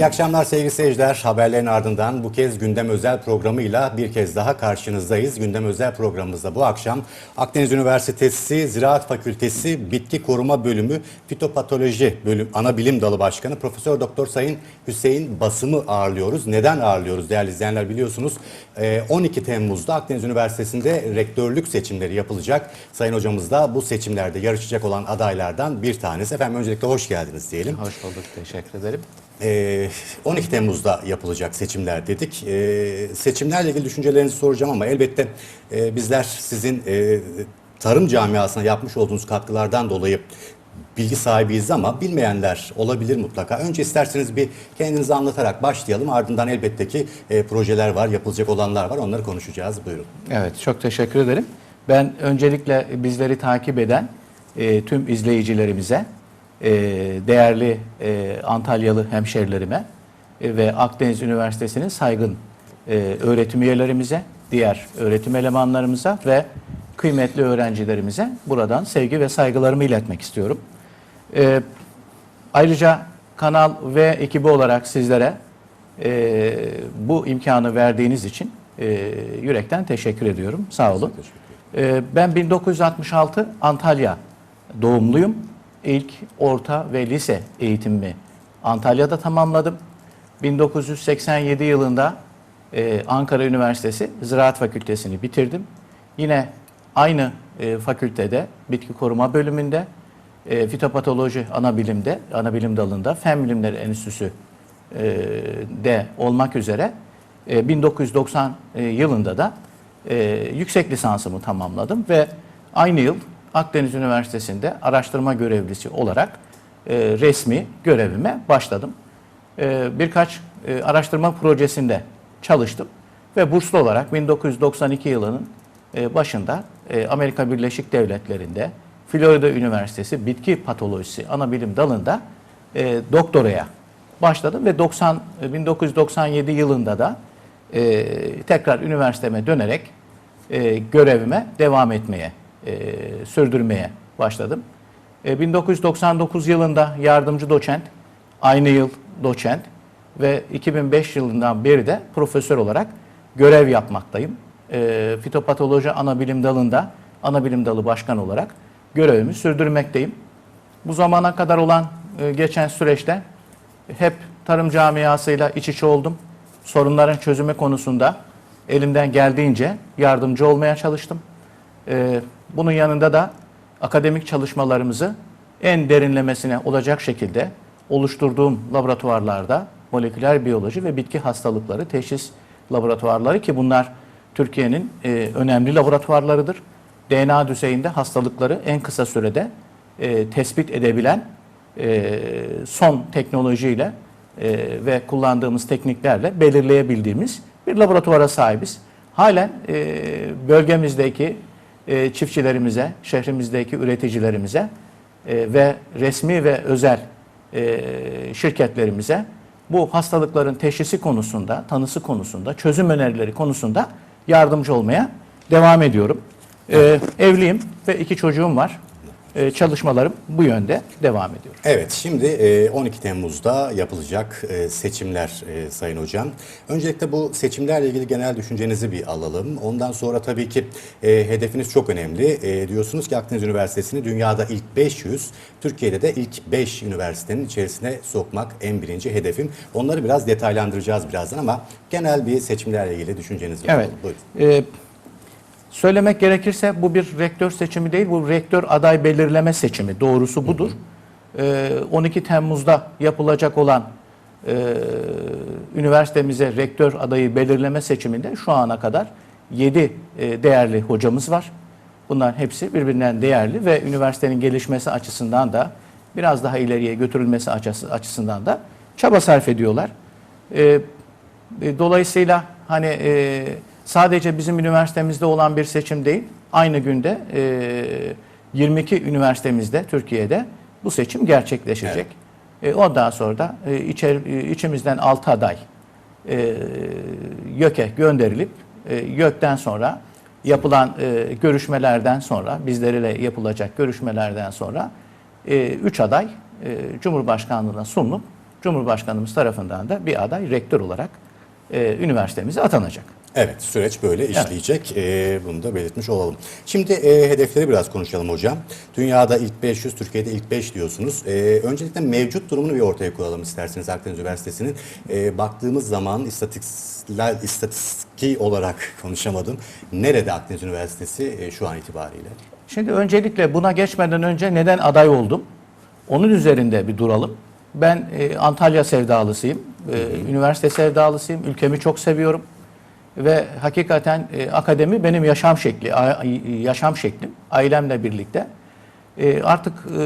İyi akşamlar sevgili seyirciler. Haberlerin ardından bu kez gündem özel programıyla bir kez daha karşınızdayız. Gündem özel programımızda bu akşam Akdeniz Üniversitesi Ziraat Fakültesi Bitki Koruma Bölümü Fitopatoloji Bölüm Ana Bilim Dalı Başkanı Profesör Doktor Sayın Hüseyin Basım'ı ağırlıyoruz. Neden ağırlıyoruz değerli izleyenler biliyorsunuz. Ee, 12 Temmuz'da Akdeniz Üniversitesi'nde rektörlük seçimleri yapılacak. Sayın hocamız da bu seçimlerde yarışacak olan adaylardan bir tanesi. Efendim öncelikle hoş geldiniz diyelim. Hoş bulduk, teşekkür ederim. Ee, 12 Temmuz'da yapılacak seçimler dedik. Ee, seçimlerle ilgili düşüncelerinizi soracağım ama elbette e, bizler sizin e, tarım camiasına yapmış olduğunuz katkılardan dolayı bilgi sahibiyiz ama bilmeyenler olabilir mutlaka. Önce isterseniz bir kendinizi anlatarak başlayalım. Ardından elbette ki e, projeler var, yapılacak olanlar var. Onları konuşacağız. Buyurun. Evet, çok teşekkür ederim. Ben öncelikle bizleri takip eden tüm izleyicilerimize, e, değerli e, Antalyalı hemşerilerime e, ve Akdeniz Üniversitesi'nin saygın e, öğretim üyelerimize, diğer öğretim elemanlarımıza ve kıymetli öğrencilerimize buradan sevgi ve saygılarımı iletmek istiyorum. E, ayrıca Kanal V ekibi olarak sizlere e, bu imkanı verdiğiniz için e, yürekten teşekkür ediyorum. Sağ olun. E, ben 1966 Antalya doğumluyum. İlk orta ve lise eğitimimi Antalya'da tamamladım. 1987 yılında e, Ankara Üniversitesi Ziraat Fakültesini bitirdim. Yine aynı e, fakültede bitki koruma bölümünde e, fitopatoloji ana bilimde, ana bilim dalında Fen Bilimleri Enstitüsü e, de olmak üzere e, 1990 e, yılında da e, yüksek lisansımı tamamladım ve aynı yıl Akdeniz Üniversitesi'nde araştırma görevlisi olarak e, resmi görevime başladım. E, birkaç e, araştırma projesinde çalıştım ve burslu olarak 1992 yılının e, başında e, Amerika Birleşik Devletleri'nde Florida Üniversitesi Bitki Patolojisi ana bilim dalında e, doktoraya başladım ve 90 e, 1997 yılında da e, tekrar üniversiteme dönerek e, görevime devam etmeye, e, sürdürmeye başladım. E, 1999 yılında yardımcı doçent, aynı yıl doçent ve 2005 yılından beri de profesör olarak görev yapmaktayım. E, fitopatoloji ana bilim dalında ana bilim dalı başkan olarak görevimi sürdürmekteyim. Bu zamana kadar olan e, geçen süreçte hep tarım camiasıyla iç içe oldum. Sorunların çözümü konusunda elimden geldiğince yardımcı olmaya çalıştım. E, bunun yanında da akademik çalışmalarımızı en derinlemesine olacak şekilde oluşturduğum laboratuvarlarda moleküler biyoloji ve bitki hastalıkları teşhis laboratuvarları ki bunlar Türkiye'nin e, önemli laboratuvarlarıdır. DNA düzeyinde hastalıkları en kısa sürede e, tespit edebilen e, son teknolojiyle ve kullandığımız tekniklerle belirleyebildiğimiz bir laboratuvara sahibiz. Halen bölgemizdeki e, çiftçilerimize, şehrimizdeki üreticilerimize e, ve resmi ve özel e, şirketlerimize bu hastalıkların teşhisi konusunda, tanısı konusunda, çözüm önerileri konusunda yardımcı olmaya devam ediyorum. Evliyim ve iki çocuğum var. Ee, çalışmalarım bu yönde devam ediyor. Evet, şimdi e, 12 Temmuz'da yapılacak e, seçimler e, Sayın Hocam. Öncelikle bu seçimlerle ilgili genel düşüncenizi bir alalım. Ondan sonra tabii ki e, hedefiniz çok önemli. E, diyorsunuz ki Akdeniz Üniversitesi'ni dünyada ilk 500, Türkiye'de de ilk 5 üniversitenin içerisine sokmak en birinci hedefim. Onları biraz detaylandıracağız birazdan ama genel bir seçimlerle ilgili düşüncenizi Evet. alalım. Buyurun. Ee, söylemek gerekirse bu bir rektör seçimi değil, bu rektör aday belirleme seçimi. Doğrusu budur. Ee, 12 Temmuz'da yapılacak olan e, üniversitemize rektör adayı belirleme seçiminde şu ana kadar 7 e, değerli hocamız var. Bunların hepsi birbirinden değerli ve üniversitenin gelişmesi açısından da biraz daha ileriye götürülmesi açısı- açısından da çaba sarf ediyorlar. Ee, e, Dolayısıyla hani sadece bizim üniversitemizde olan bir seçim değil, aynı günde e, 22 üniversitemizde Türkiye'de bu seçim gerçekleşecek. E, ondan sonra da e, içer, e, içimizden 6 aday e, YÖK'e gönderilip e, YÖK'ten sonra yapılan e, görüşmelerden sonra, bizlerle yapılacak görüşmelerden sonra 3 aday e, Cumhurbaşkanlığına sunulup Cumhurbaşkanımız tarafından da bir aday rektör olarak e, üniversitemize atanacak. Evet süreç böyle işleyecek. Ee, bunu da belirtmiş olalım. Şimdi e, hedefleri biraz konuşalım hocam. Dünyada ilk 500, Türkiye'de ilk 5 diyorsunuz. Ee, öncelikle mevcut durumunu bir ortaya koyalım isterseniz Akdeniz Üniversitesi'nin. Ee, baktığımız zaman istatistikler, istatistiki olarak konuşamadım. Nerede Akdeniz Üniversitesi e, şu an itibariyle? Şimdi öncelikle buna geçmeden önce neden aday oldum? Onun üzerinde bir duralım. Ben e, Antalya sevdalısıyım. E, üniversite sevdalısıyım. Ülkemi çok seviyorum. Ve hakikaten e, akademi benim yaşam şekli, a- yaşam şeklim. Ailemle birlikte. E, artık e,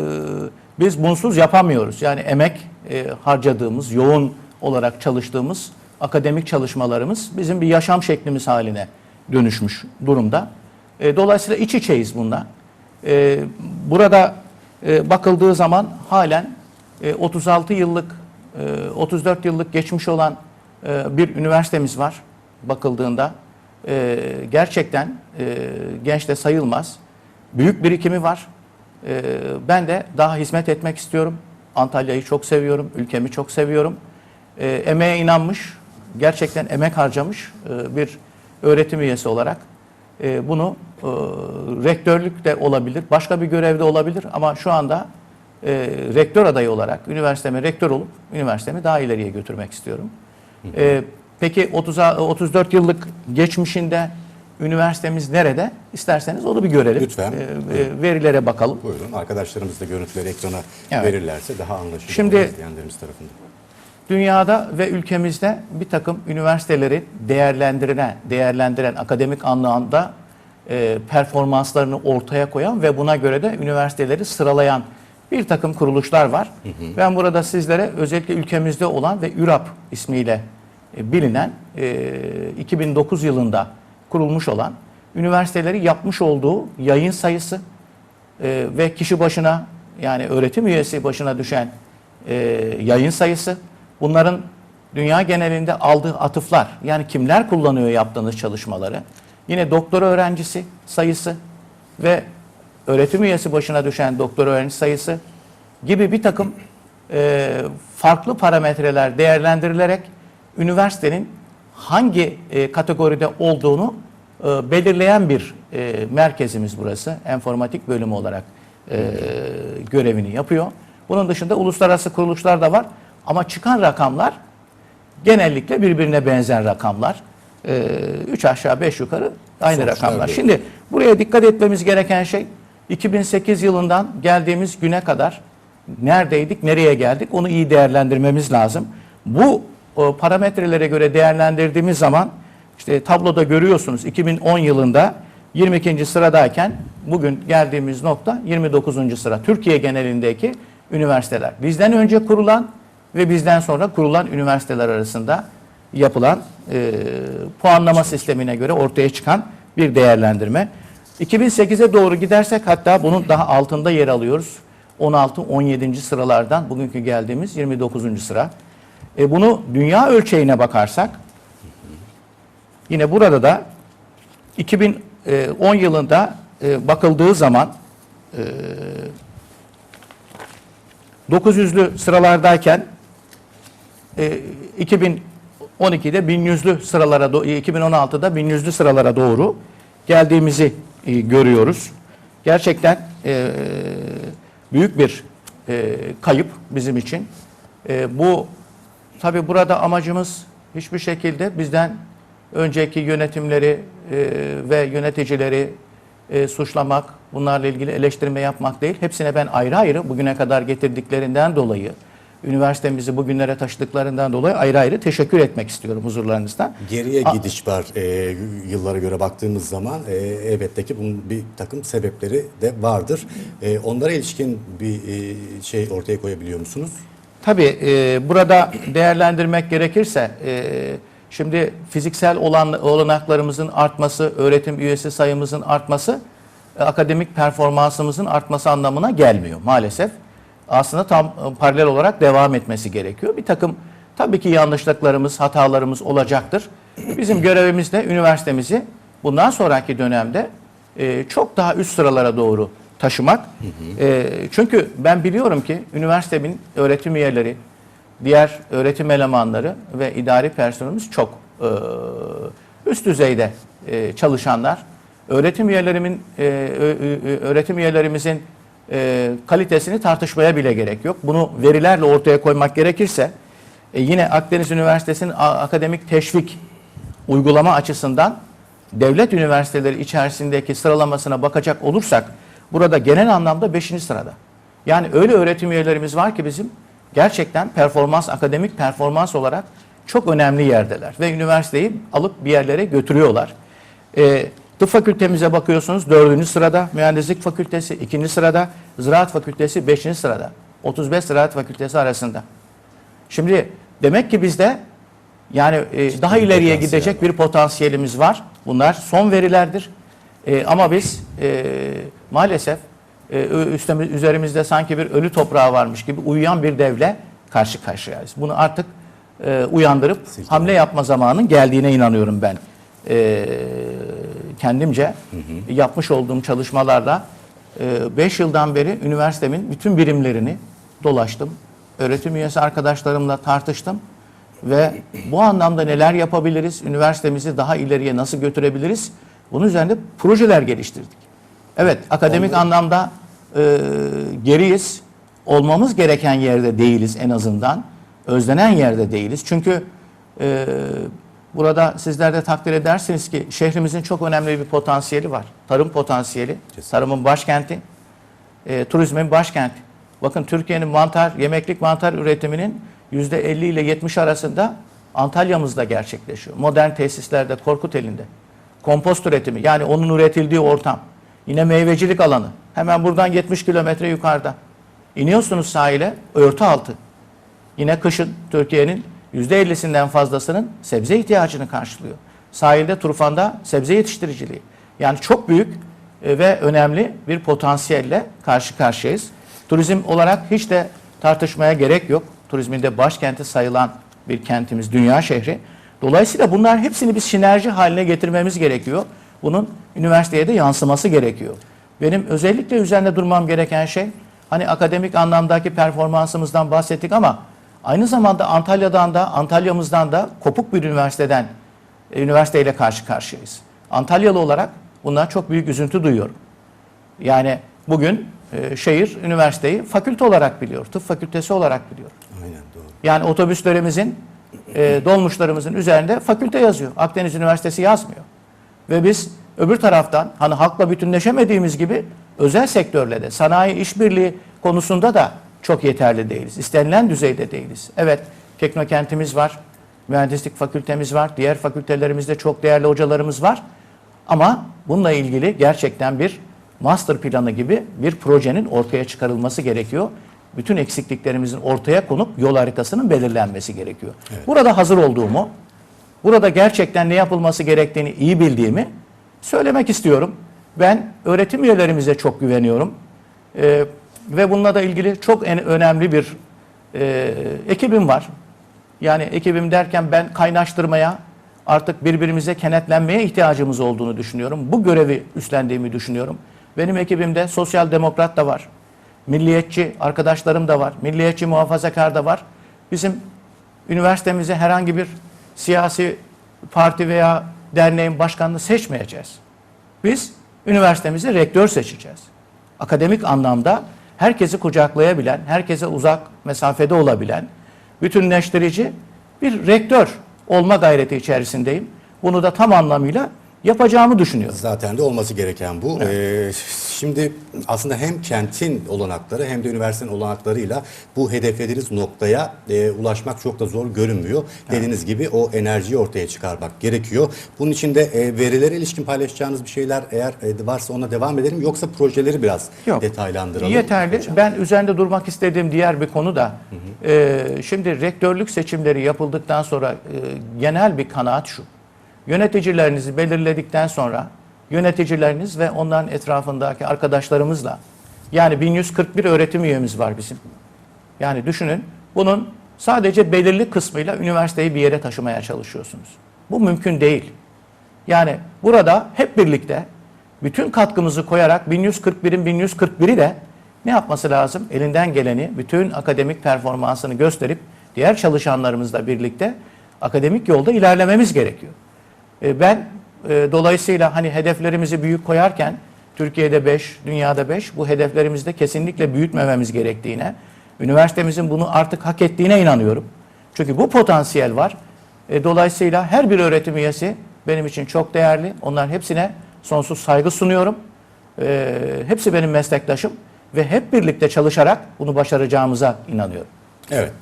biz bunsuz yapamıyoruz. Yani emek e, harcadığımız, yoğun olarak çalıştığımız akademik çalışmalarımız bizim bir yaşam şeklimiz haline dönüşmüş durumda. E, dolayısıyla iç içeyiz bununla. E, burada e, bakıldığı zaman halen e, 36 yıllık, e, 34 yıllık geçmiş olan e, bir üniversitemiz var bakıldığında. E, gerçekten e, genç de sayılmaz. Büyük birikimi var. E, ben de daha hizmet etmek istiyorum. Antalya'yı çok seviyorum, ülkemi çok seviyorum. E, emeğe inanmış, gerçekten emek harcamış e, bir öğretim üyesi olarak e, bunu e, rektörlük de olabilir, başka bir görevde olabilir ama şu anda e, rektör adayı olarak üniversiteme rektör olup üniversitemi daha ileriye götürmek istiyorum. E, peki 30 34 yıllık geçmişinde üniversitemiz nerede? İsterseniz onu bir görelim. Lütfen. E, e, verilere bakalım. Buyurun arkadaşlarımız da görüntüleri ekrana Evet. verirlerse daha anlaşılır Şimdi- izleyenlerimiz tarafından. Dünyada ve ülkemizde bir takım üniversiteleri değerlendiren, değerlendiren akademik anlamda e, performanslarını ortaya koyan ve buna göre de üniversiteleri sıralayan bir takım kuruluşlar var. Ben burada sizlere özellikle ülkemizde olan ve ÜRAP ismiyle e, bilinen e, 2009 yılında kurulmuş olan üniversiteleri yapmış olduğu yayın sayısı e, ve kişi başına yani öğretim üyesi başına düşen e, yayın sayısı, bunların dünya genelinde aldığı atıflar, yani kimler kullanıyor yaptığınız çalışmaları, yine doktor öğrencisi sayısı ve öğretim üyesi başına düşen doktor öğrenci sayısı gibi bir takım e, farklı parametreler değerlendirilerek üniversitenin hangi e, kategoride olduğunu e, belirleyen bir e, merkezimiz burası. Enformatik bölümü olarak e, görevini yapıyor. Bunun dışında uluslararası kuruluşlar da var. Ama çıkan rakamlar genellikle birbirine benzer rakamlar. E, üç aşağı beş yukarı aynı Sonuçlar rakamlar. böyle. Şimdi buraya dikkat etmemiz gereken şey 2008 yılından geldiğimiz güne kadar neredeydik, nereye geldik onu iyi değerlendirmemiz lazım. Bu o, parametrelere göre değerlendirdiğimiz zaman işte tabloda görüyorsunuz 2010 yılında 22. sıradayken bugün geldiğimiz nokta 29. sıra. Türkiye genelindeki üniversiteler. Bizden önce kurulan ve bizden sonra kurulan üniversiteler arasında yapılan e, puanlama sistemine göre ortaya çıkan bir değerlendirme. 2008'e doğru gidersek hatta bunun daha altında yer alıyoruz. 16-17. sıralardan bugünkü geldiğimiz 29. sıra. E, bunu dünya ölçeğine bakarsak yine burada da 2010 yılında e, bakıldığı zaman e, 900'lü sıralardayken e, 2012'de 1100'lü sıralara do- e, 2016'da 1100'lü sıralara doğru geldiğimizi e, görüyoruz. Gerçekten e, büyük bir e, kayıp bizim için. E, bu tabi burada amacımız hiçbir şekilde bizden önceki yönetimleri e, ve yöneticileri e, suçlamak, bunlarla ilgili eleştirme yapmak değil. Hepsine ben ayrı ayrı bugüne kadar getirdiklerinden dolayı, üniversitemizi bugünlere taşıdıklarından dolayı ayrı ayrı teşekkür etmek istiyorum huzurlarınızda. Geriye gidiş var e, yıllara göre baktığımız zaman e, elbette ki bunun bir takım sebepleri de vardır. E, onlara ilişkin bir e, şey ortaya koyabiliyor musunuz? Tabii e, burada değerlendirmek gerekirse e, şimdi fiziksel olan olanaklarımızın artması, öğretim üyesi sayımızın artması e, akademik performansımızın artması anlamına gelmiyor maalesef. Aslında tam e, paralel olarak devam etmesi gerekiyor. Bir takım tabii ki yanlışlıklarımız, hatalarımız olacaktır. Bizim görevimiz de üniversitemizi bundan sonraki dönemde e, çok daha üst sıralara doğru taşımak. E, çünkü ben biliyorum ki üniversitemin öğretim üyeleri, diğer öğretim elemanları ve idari personelimiz çok e, üst düzeyde e, çalışanlar. Öğretim üyelerimin e, öğretim üyelerimizin e, kalitesini tartışmaya bile gerek yok. Bunu verilerle ortaya koymak gerekirse e, yine Akdeniz Üniversitesi'nin akademik teşvik uygulama açısından devlet üniversiteleri içerisindeki sıralamasına bakacak olursak burada genel anlamda 5. sırada. Yani öyle öğretim üyelerimiz var ki bizim gerçekten performans, akademik performans olarak çok önemli yerdeler ve üniversiteyi alıp bir yerlere götürüyorlar. Ee, tıp fakültemize bakıyorsunuz 4. sırada, mühendislik fakültesi 2. sırada, ziraat fakültesi 5. sırada. 35 ziraat fakültesi arasında. Şimdi demek ki bizde yani e, daha ileriye gidecek var. bir potansiyelimiz var. Bunlar son verilerdir. E, ama biz e, maalesef e, üstemiz, üzerimizde sanki bir ölü toprağı varmış gibi uyuyan bir devle karşı karşıyayız. Bunu artık e, uyandırıp Silkelemek. hamle yapma zamanının geldiğine inanıyorum ben. E, kendimce yapmış olduğum çalışmalarla 5 yıldan beri üniversitemin bütün birimlerini dolaştım. Öğretim üyesi arkadaşlarımla tartıştım ve bu anlamda neler yapabiliriz, üniversitemizi daha ileriye nasıl götürebiliriz, bunun üzerinde projeler geliştirdik. Evet, akademik anlamda e, geriyiz, olmamız gereken yerde değiliz en azından, özlenen yerde değiliz. Çünkü e, burada sizler de takdir edersiniz ki şehrimizin çok önemli bir potansiyeli var. Tarım potansiyeli, tarımın başkenti, e, turizmin başkenti. Bakın Türkiye'nin mantar, yemeklik mantar üretiminin %50 ile 70 arasında Antalya'mızda gerçekleşiyor. Modern tesislerde, Korkuteli'nde. Kompost üretimi yani onun üretildiği ortam. Yine meyvecilik alanı. Hemen buradan 70 kilometre yukarıda. İniyorsunuz sahile, örtü altı. Yine kışın Türkiye'nin %50'sinden fazlasının sebze ihtiyacını karşılıyor. Sahilde, turfanda sebze yetiştiriciliği. Yani çok büyük e, ve önemli bir potansiyelle karşı karşıyayız. Turizm olarak hiç de tartışmaya gerek yok. Turizmin de başkenti sayılan bir kentimiz, dünya şehri. Dolayısıyla bunlar hepsini biz sinerji haline getirmemiz gerekiyor. Bunun üniversiteye de yansıması gerekiyor. Benim özellikle üzerinde durmam gereken şey, hani akademik anlamdaki performansımızdan bahsettik ama aynı zamanda Antalya'dan da, Antalya'mızdan da kopuk bir üniversiteden, e, üniversiteyle karşı karşıyayız. Antalyalı olarak bundan çok büyük üzüntü duyuyorum. Yani bugün e, şehir üniversiteyi fakülte olarak biliyor, tıp fakültesi olarak biliyor. Aynen doğru. Yani otobüslerimizin, e, dolmuşlarımızın üzerinde fakülte yazıyor. Akdeniz Üniversitesi yazmıyor. Ve biz öbür taraftan hani halkla bütünleşemediğimiz gibi özel sektörle de sanayi işbirliği konusunda da çok yeterli değiliz. İstenilen düzeyde değiliz. Evet teknokentimiz var, mühendislik fakültemiz var, diğer fakültelerimizde çok değerli hocalarımız var. Ama bununla ilgili gerçekten bir master planı gibi bir projenin ortaya çıkarılması gerekiyor. Bütün eksikliklerimizin ortaya konup yol haritasının belirlenmesi gerekiyor. Burada hazır olduğumu, burada gerçekten ne yapılması gerektiğini iyi bildiğimi söylemek istiyorum. Ben öğretim üyelerimize çok güveniyorum. Ee, ve bununla da ilgili çok en önemli bir e, ekibim var. Yani ekibim derken ben kaynaştırmaya, artık birbirimize kenetlenmeye ihtiyacımız olduğunu düşünüyorum. Bu görevi üstlendiğimi düşünüyorum. Benim ekibimde sosyal demokrat da var. Milliyetçi arkadaşlarım da var. Milliyetçi muhafazakar da var. Bizim üniversitemize herhangi bir siyasi parti veya derneğin başkanını seçmeyeceğiz. Biz üniversitemize rektör seçeceğiz. Akademik anlamda herkesi kucaklayabilen, herkese uzak mesafede olabilen, bütünleştirici bir rektör olma gayreti içerisindeyim. Bunu da tam anlamıyla yapacağımı düşünüyorum. Zaten de olması gereken bu. Ee, şimdi aslında hem kentin olanakları hem de üniversitenin olanaklarıyla bu hedeflediğiniz noktaya e, ulaşmak çok da zor görünmüyor. Dediğiniz gibi o enerjiyi ortaya çıkarmak gerekiyor. Bunun için de e, verilere ilişkin paylaşacağınız bir şeyler eğer e, varsa ona devam edelim. Yoksa projeleri biraz Yok. detaylandıralım. Yeterli. hocam. Ben üzerinde durmak istediğim diğer bir konu da e, şimdi rektörlük seçimleri yapıldıktan sonra e, genel bir kanaat şu. Yöneticilerinizi belirledikten sonra yöneticileriniz ve onların etrafındaki arkadaşlarımızla yani 1141 öğretim üyemiz var bizim. Yani düşünün bunun sadece belirli kısmıyla üniversiteyi bir yere taşımaya çalışıyorsunuz. Bu mümkün değil. Yani burada hep birlikte bütün katkımızı koyarak 1141'in 1141'i de ne yapması lazım? Elinden geleni, bütün akademik performansını gösterip diğer çalışanlarımızla birlikte akademik yolda ilerlememiz gerekiyor. E, Ben e, dolayısıyla hani hedeflerimizi büyük koyarken Türkiye'de 5, dünyada 5 bu hedeflerimizde kesinlikle büyütmememiz gerektiğine, üniversitemizin bunu artık hak ettiğine inanıyorum. Çünkü bu potansiyel var. E, Dolayısıyla her bir öğretim üyesi benim için çok değerli. Onların hepsine sonsuz saygı sunuyorum. Hepsi benim meslektaşım ve hep birlikte çalışarak bunu başaracağımıza inanıyorum. Evet.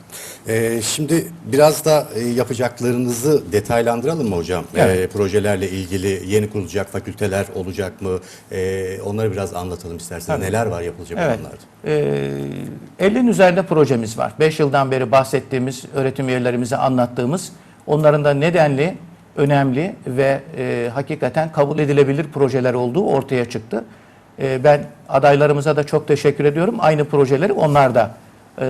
Ee, şimdi biraz da e, yapacaklarınızı detaylandıralım mı hocam? Evet. Ee, projelerle ilgili yeni kurulacak fakülteler olacak mı? Ee, onları biraz anlatalım isterseniz. Neler var yapılacak Evet. olanlarda? Ee, 50'nin üzerinde projemiz var. 5 yıldan beri bahsettiğimiz, öğretim üyelerimize anlattığımız, onların da nedenli, önemli ve e, hakikaten kabul edilebilir projeler olduğu ortaya çıktı. E, ben adaylarımıza da çok teşekkür ediyorum. Aynı projeleri onlar da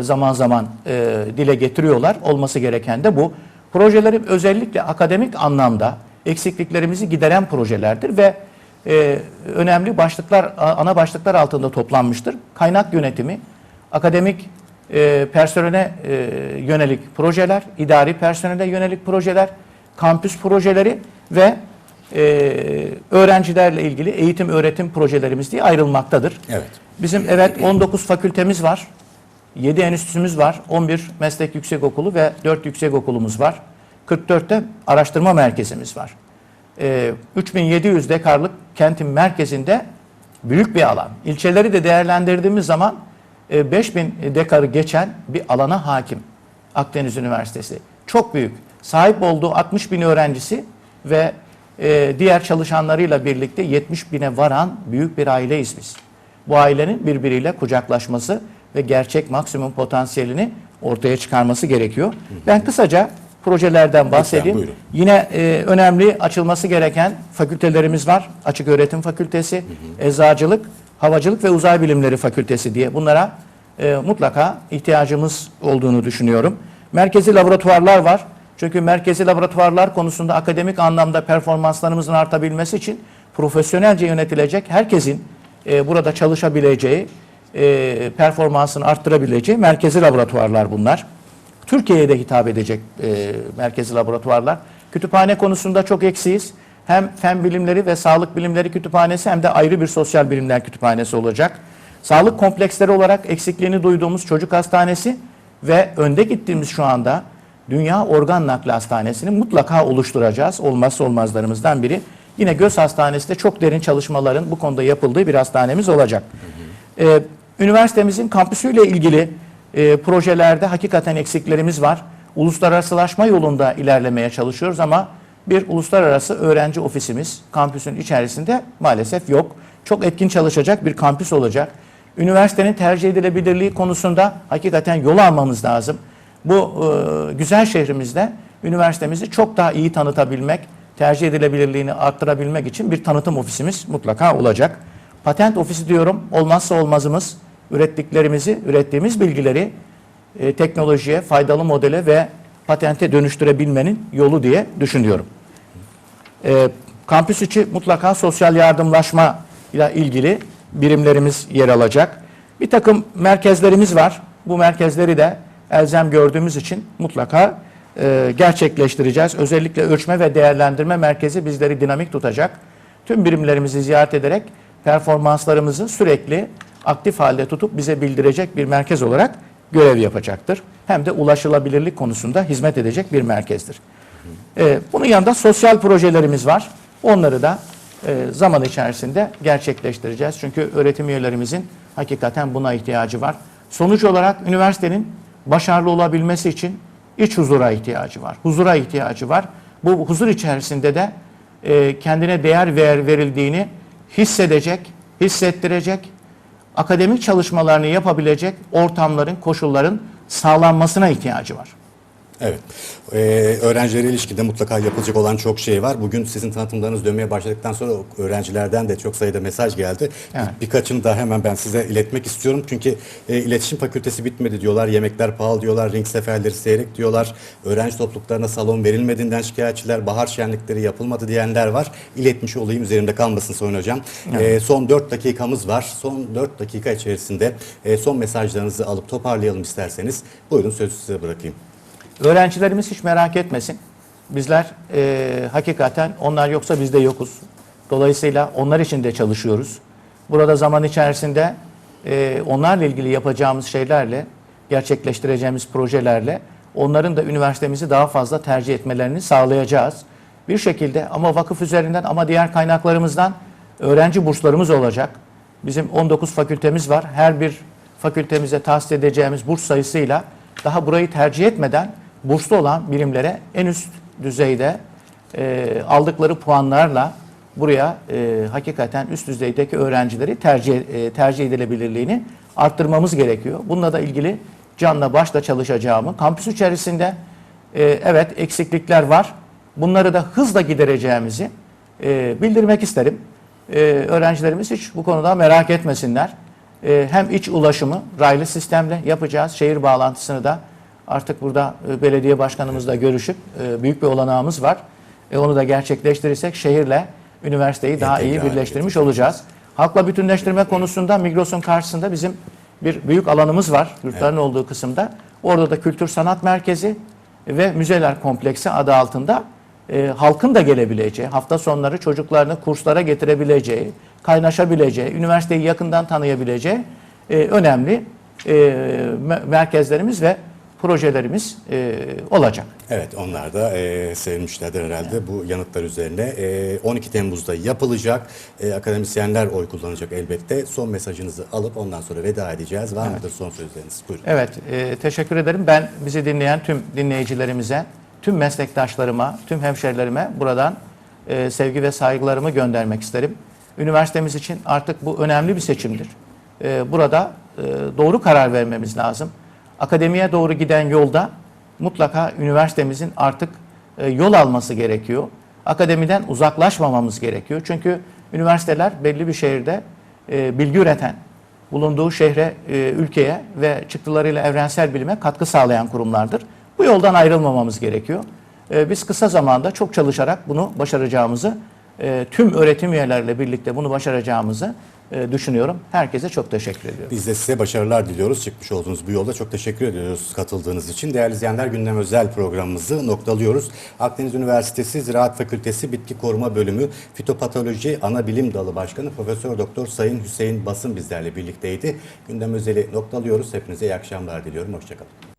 zaman zaman e, dile getiriyorlar. Olması gereken de bu. Projelerim özellikle akademik anlamda eksikliklerimizi gideren projelerdir ve e, önemli başlıklar, ana başlıklar altında toplanmıştır. Kaynak yönetimi, akademik e, personele e, yönelik projeler, idari personele yönelik projeler, kampüs projeleri ve e, öğrencilerle ilgili eğitim öğretim projelerimiz diye ayrılmaktadır. Evet. Bizim evet 19 fakültemiz var. 7 enstitümüz var. 11 meslek yüksekokulu ve 4 yüksekokulumuz var. 44'te araştırma merkezimiz var. Ee, 3700 dekarlık kentin merkezinde büyük bir alan. İlçeleri de değerlendirdiğimiz zaman e, 5000 dekarı geçen bir alana hakim. Akdeniz Üniversitesi. Çok büyük. Sahip olduğu 60 bin öğrencisi ve e, diğer çalışanlarıyla birlikte 70 bine varan büyük bir aileyiz biz. Bu ailenin birbiriyle kucaklaşması ve gerçek maksimum potansiyelini ortaya çıkarması gerekiyor. Ben kısaca projelerden bahsedeyim. buyurun. Yine e, önemli açılması gereken fakültelerimiz var. Açık Öğretim Fakültesi, Eczacılık, Havacılık ve Uzay Bilimleri Fakültesi diye bunlara e, mutlaka ihtiyacımız olduğunu düşünüyorum. Merkezi laboratuvarlar var. Çünkü merkezi laboratuvarlar konusunda akademik anlamda performanslarımızın artabilmesi için profesyonelce yönetilecek herkesin e, burada çalışabileceği, e, performansını arttırabileceği merkezi laboratuvarlar bunlar. Türkiye'ye de hitap edecek e, merkezi laboratuvarlar. Kütüphane konusunda çok eksiyiz. Hem fen bilimleri ve sağlık bilimleri kütüphanesi hem de ayrı bir sosyal bilimler kütüphanesi olacak. Sağlık kompleksleri olarak eksikliğini duyduğumuz çocuk hastanesi ve önde gittiğimiz şu anda Dünya Organ Nakli Hastanesi'ni mutlaka oluşturacağız. Olmazsa olmazlarımızdan biri. Yine göz hastanesi de çok derin çalışmaların bu konuda yapıldığı bir hastanemiz olacak. Ee, üniversitemizin kampüsüyle ilgili e, projelerde hakikaten eksiklerimiz var. Uluslararasılaşma yolunda ilerlemeye çalışıyoruz ama bir uluslararası öğrenci ofisimiz kampüsün içerisinde maalesef yok. Çok etkin çalışacak bir kampüs olacak. Üniversitenin tercih edilebilirliği konusunda hakikaten yol almamız lazım. Bu e, güzel şehrimizde üniversitemizi çok daha iyi tanıtabilmek, tercih edilebilirliğini arttırabilmek için bir tanıtım ofisimiz mutlaka olacak. Patent ofisi diyorum olmazsa olmazımız ürettiklerimizi, ürettiğimiz bilgileri e, teknolojiye, faydalı modele ve patente dönüştürebilmenin yolu diye düşünüyorum. E, kampüs içi mutlaka sosyal yardımlaşma ile ilgili birimlerimiz yer alacak. Bir takım merkezlerimiz var. Bu merkezleri de elzem gördüğümüz için mutlaka e, gerçekleştireceğiz. Özellikle ölçme ve değerlendirme merkezi bizleri dinamik tutacak. Tüm birimlerimizi ziyaret ederek performanslarımızı sürekli aktif halde tutup bize bildirecek bir merkez olarak görev yapacaktır. Hem de ulaşılabilirlik konusunda hizmet edecek bir merkezdir. Ee, bunun yanında sosyal projelerimiz var. Onları da e, zaman içerisinde gerçekleştireceğiz. Çünkü öğretim üyelerimizin hakikaten buna ihtiyacı var. Sonuç olarak üniversitenin başarılı olabilmesi için iç huzura ihtiyacı var. Huzura ihtiyacı var. Bu huzur içerisinde de e, kendine değer ver, verildiğini hissedecek, hissettirecek, akademik çalışmalarını yapabilecek ortamların, koşulların sağlanmasına ihtiyacı var. Evet. Ee, öğrencilere ilişkide mutlaka yapılacak olan çok şey var. Bugün sizin tanıtımlarınız dönmeye başladıktan sonra öğrencilerden de çok sayıda mesaj geldi. Evet. Birkaçını da hemen ben size iletmek istiyorum. Çünkü e, iletişim fakültesi bitmedi diyorlar. Yemekler pahalı diyorlar. Ring seferleri seyrek diyorlar. Öğrenci topluluklarına salon verilmediğinden şikayetçiler. Bahar şenlikleri yapılmadı diyenler var. İletmiş olayım üzerimde kalmasın Sayın Hocam. Ee, son 4 dakikamız var. Son 4 dakika içerisinde e, son mesajlarınızı alıp toparlayalım isterseniz. Buyurun sözü size bırakayım. Öğrencilerimiz hiç merak etmesin. Bizler e, hakikaten onlar yoksa biz de yokuz. Dolayısıyla onlar için de çalışıyoruz. Burada zaman içerisinde e, onlarla ilgili yapacağımız şeylerle, gerçekleştireceğimiz projelerle onların da üniversitemizi daha fazla tercih etmelerini sağlayacağız. Bir şekilde ama vakıf üzerinden ama diğer kaynaklarımızdan öğrenci burslarımız olacak. Bizim 19 fakültemiz var. Her bir fakültemize tahsis edeceğimiz burs sayısıyla daha burayı tercih etmeden burslu olan birimlere en üst düzeyde e, aldıkları puanlarla buraya e, hakikaten üst düzeydeki öğrencileri tercih e, tercih edilebilirliğini arttırmamız gerekiyor. Bununla da ilgili canla başla çalışacağımı, kampüs içerisinde e, evet eksiklikler var. Bunları da hızla gidereceğimizi e, bildirmek isterim. E, öğrencilerimiz hiç bu konuda merak etmesinler. E, hem iç ulaşımı raylı sistemle yapacağız. Şehir bağlantısını da artık burada e, belediye başkanımızla görüşüp e, büyük bir olanağımız var. E, onu da gerçekleştirirsek şehirle üniversiteyi daha iyi birleştirmiş olacağız. Halkla bütünleştirme konusunda Migros'un karşısında bizim bir büyük alanımız var. Yurtların olduğu kısımda. Orada da kültür sanat merkezi ve müzeler kompleksi adı altında e, halkın da gelebileceği, hafta sonları çocuklarını kurslara getirebileceği, kaynaşabileceği, üniversiteyi yakından tanıyabileceği e, önemli e, me- merkezlerimiz ve projelerimiz e, olacak. Evet onlar da e, sevinmişlerdir herhalde bu yanıtlar üzerine. E, 12 Temmuz'da yapılacak. E, akademisyenler oy kullanacak elbette. Son mesajınızı alıp ondan sonra veda edeceğiz. Var mıdır son sözleriniz? Buyurun. Evet, e, teşekkür ederim. Ben bizi dinleyen tüm dinleyicilerimize, tüm meslektaşlarıma, tüm hemşerilerime buradan e, sevgi ve saygılarımı göndermek isterim. Üniversitemiz için artık bu önemli bir seçimdir. E, burada e, doğru karar vermemiz lazım. Akademiye doğru giden yolda mutlaka üniversitemizin artık e, yol alması gerekiyor. Akademiden uzaklaşmamamız gerekiyor. Çünkü üniversiteler belli bir şehirde e, bilgi üreten, bulunduğu şehre, e, ülkeye ve çıktılarıyla evrensel bilime katkı sağlayan kurumlardır. Bu yoldan ayrılmamamız gerekiyor. Biz kısa zamanda çok çalışarak bunu başaracağımızı, e, tüm öğretim üyeleriyle birlikte bunu başaracağımızı e, düşünüyorum. Herkese çok teşekkür ediyorum. Biz de size başarılar diliyoruz. Çıkmış olduğunuz bu yolda çok teşekkür ediyoruz katıldığınız için. Değerli izleyenler gündem özel programımızı noktalıyoruz. Akdeniz Üniversitesi Ziraat Fakültesi Bitki Koruma Bölümü Fitopatoloji Ana Bilim Dalı Başkanı Profesör Doktor Sayın Hüseyin Basın bizlerle birlikteydi. Gündem özeli noktalıyoruz. Hepinize iyi akşamlar diliyorum. Hoşçakalın.